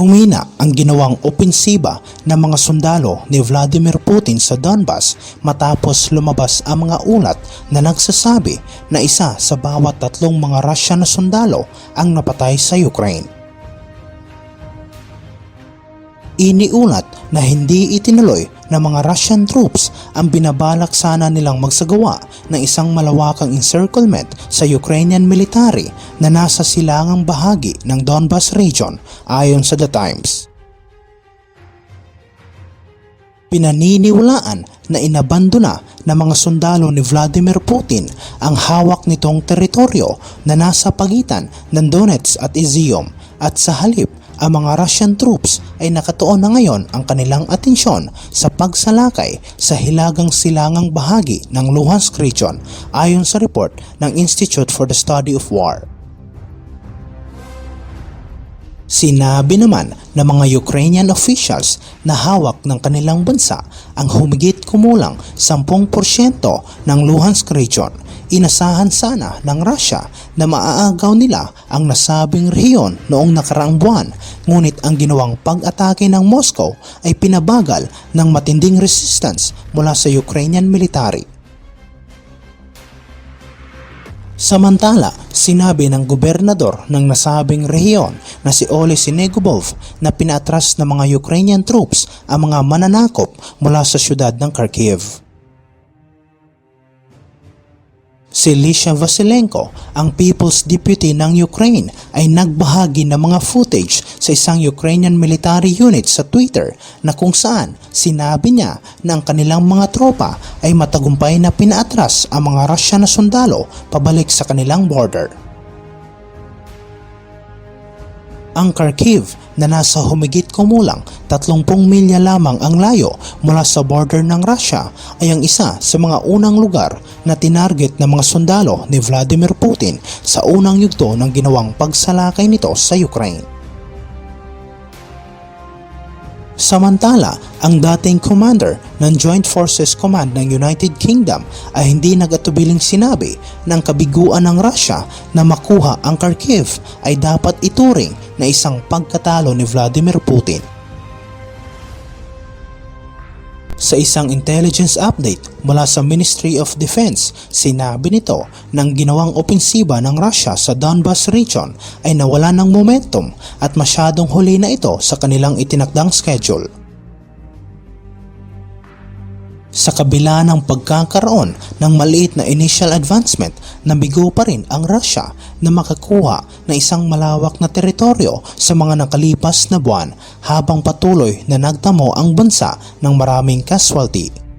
Humina ang ginawang opensiba ng mga sundalo ni Vladimir Putin sa Donbas matapos lumabas ang mga ulat na nagsasabi na isa sa bawat tatlong mga Russian na sundalo ang napatay sa Ukraine. Iniulat na hindi itinuloy ng mga Russian troops ang binabalak sana nilang magsagawa ng isang malawakang encirclement sa Ukrainian military na nasa silangang bahagi ng Donbas region ayon sa The Times. Pinaniniwalaan na inabandona ng mga sundalo ni Vladimir Putin ang hawak nitong teritoryo na nasa pagitan ng Donetsk at Izium at sa halip ang mga Russian troops ay nakatuon na ngayon ang kanilang atensyon sa pagsalakay sa hilagang silangang bahagi ng Luhansk region ayon sa report ng Institute for the Study of War. Sinabi naman ng mga Ukrainian officials na hawak ng kanilang bansa ang humigit kumulang 10% ng Luhansk region. Inasahan sana ng Russia na maaagaw nila ang nasabing rehiyon noong nakaraang buwan ngunit ang ginawang pag-atake ng Moscow ay pinabagal ng matinding resistance mula sa Ukrainian military. Samantala, sinabi ng gobernador ng nasabing rehiyon na si Ole Sinegubov na pinatras ng mga Ukrainian troops ang mga mananakop mula sa syudad ng Kharkiv. Si Lisha Vasilenko, ang People's Deputy ng Ukraine, ay nagbahagi ng mga footage sa isang Ukrainian military unit sa Twitter na kung saan sinabi niya na ang kanilang mga tropa ay matagumpay na pinaatras ang mga Russian na sundalo pabalik sa kanilang border. Ang Kharkiv na nasa humigit kumulang 30 milya lamang ang layo mula sa border ng Russia ay ang isa sa mga unang lugar na tinarget ng mga sundalo ni Vladimir Putin sa unang yugto ng ginawang pagsalakay nito sa Ukraine. Samantala, ang dating commander ng Joint Forces Command ng United Kingdom ay hindi nagatubiling sinabi ng kabiguan ng Russia na makuha ang Kharkiv ay dapat ituring na isang pagkatalo ni Vladimir Putin. Sa isang intelligence update mula sa Ministry of Defense, sinabi nito ng ginawang opensiba ng Russia sa Donbas region ay nawala ng momentum at masyadong huli na ito sa kanilang itinakdang schedule. Sa kabila ng pagkakaroon ng maliit na initial advancement, nabigo pa rin ang Russia na makakuha ng isang malawak na teritoryo sa mga nakalipas na buwan habang patuloy na nagtamo ang bansa ng maraming casualty.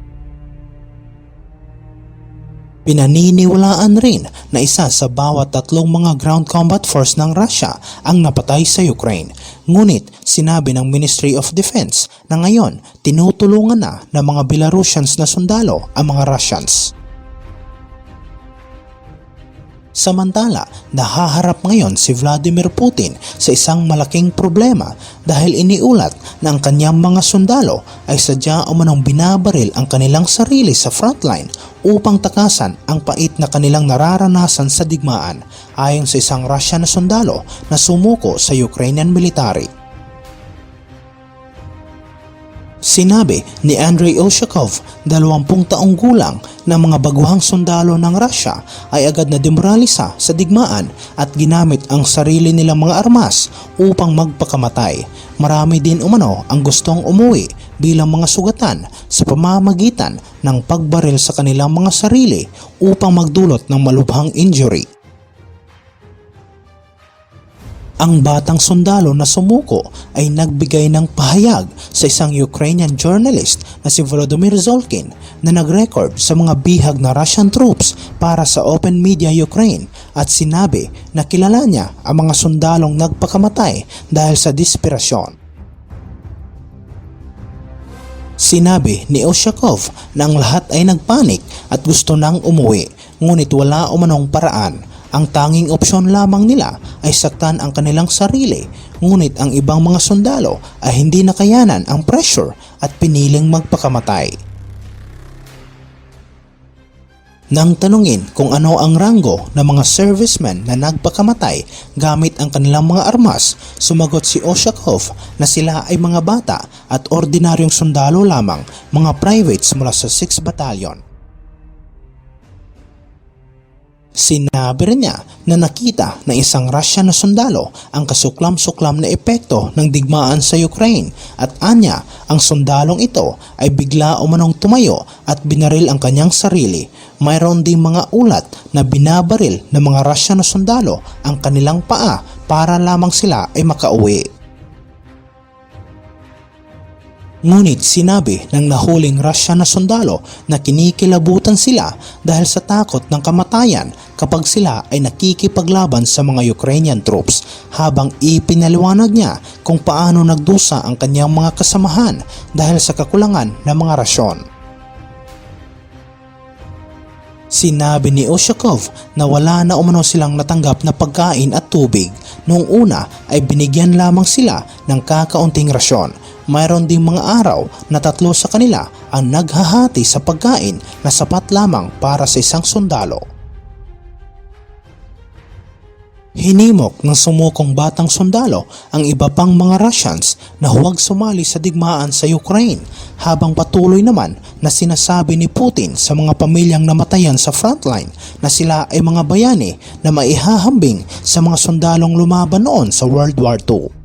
Pinaniniwalaan rin na isa sa bawat tatlong mga ground combat force ng Russia ang napatay sa Ukraine. Ngunit sinabi ng Ministry of Defense na ngayon tinutulungan na ng mga Belarusians na sundalo ang mga Russians. Samantala, nahaharap ngayon si Vladimir Putin sa isang malaking problema dahil iniulat na ang kanyang mga sundalo ay sadya umanong binabaril ang kanilang sarili sa frontline upang takasan ang pait na kanilang nararanasan sa digmaan ayon sa isang Russian na sundalo na sumuko sa Ukrainian military. Sinabi ni Andrei Oshakov, 20 taong gulang na mga baguhang sundalo ng Russia ay agad na demoralisa sa digmaan at ginamit ang sarili nilang mga armas upang magpakamatay. Marami din umano ang gustong umuwi bilang mga sugatan sa pamamagitan ng pagbaril sa kanilang mga sarili upang magdulot ng malubhang injury. Ang batang sundalo na sumuko ay nagbigay ng pahayag sa isang Ukrainian journalist na si Volodymyr Zolkin na nag-record sa mga bihag na Russian troops para sa Open Media Ukraine at sinabi na kilala niya ang mga sundalong nagpakamatay dahil sa desperasyon. Sinabi ni Oshakov na ang lahat ay nagpanik at gusto nang umuwi ngunit wala umanong paraan ang tanging opsyon lamang nila ay saktan ang kanilang sarili, ngunit ang ibang mga sundalo ay hindi nakayanan ang pressure at piniling magpakamatay. Nang tanungin kung ano ang ranggo ng mga servicemen na nagpakamatay gamit ang kanilang mga armas, sumagot si Oshakov na sila ay mga bata at ordinaryong sundalo lamang, mga privates mula sa 6 Battalion. Sinabi rin niya na nakita ng isang Russian na sundalo ang kasuklam-suklam na epekto ng digmaan sa Ukraine at anya ang sundalong ito ay bigla umanong tumayo at binaril ang kanyang sarili. Mayroon ding mga ulat na binabaril ng mga Russian na sundalo ang kanilang paa para lamang sila ay makauwi. Ngunit sinabi ng nahuling Russia na sundalo na kinikilabutan sila dahil sa takot ng kamatayan kapag sila ay nakikipaglaban sa mga Ukrainian troops habang ipinaliwanag niya kung paano nagdusa ang kanyang mga kasamahan dahil sa kakulangan ng mga rasyon. Sinabi ni Oshakov na wala na umano silang natanggap na pagkain at tubig. Noong una ay binigyan lamang sila ng kakaunting rasyon. Mayroon ding mga araw na tatlo sa kanila ang naghahati sa pagkain na sapat lamang para sa isang sundalo. Hinimok ng sumukong batang sundalo ang iba pang mga Russians na huwag sumali sa digmaan sa Ukraine habang patuloy naman na sinasabi ni Putin sa mga pamilyang namatayan sa frontline na sila ay mga bayani na maihahambing sa mga sundalong lumaban noon sa World War II.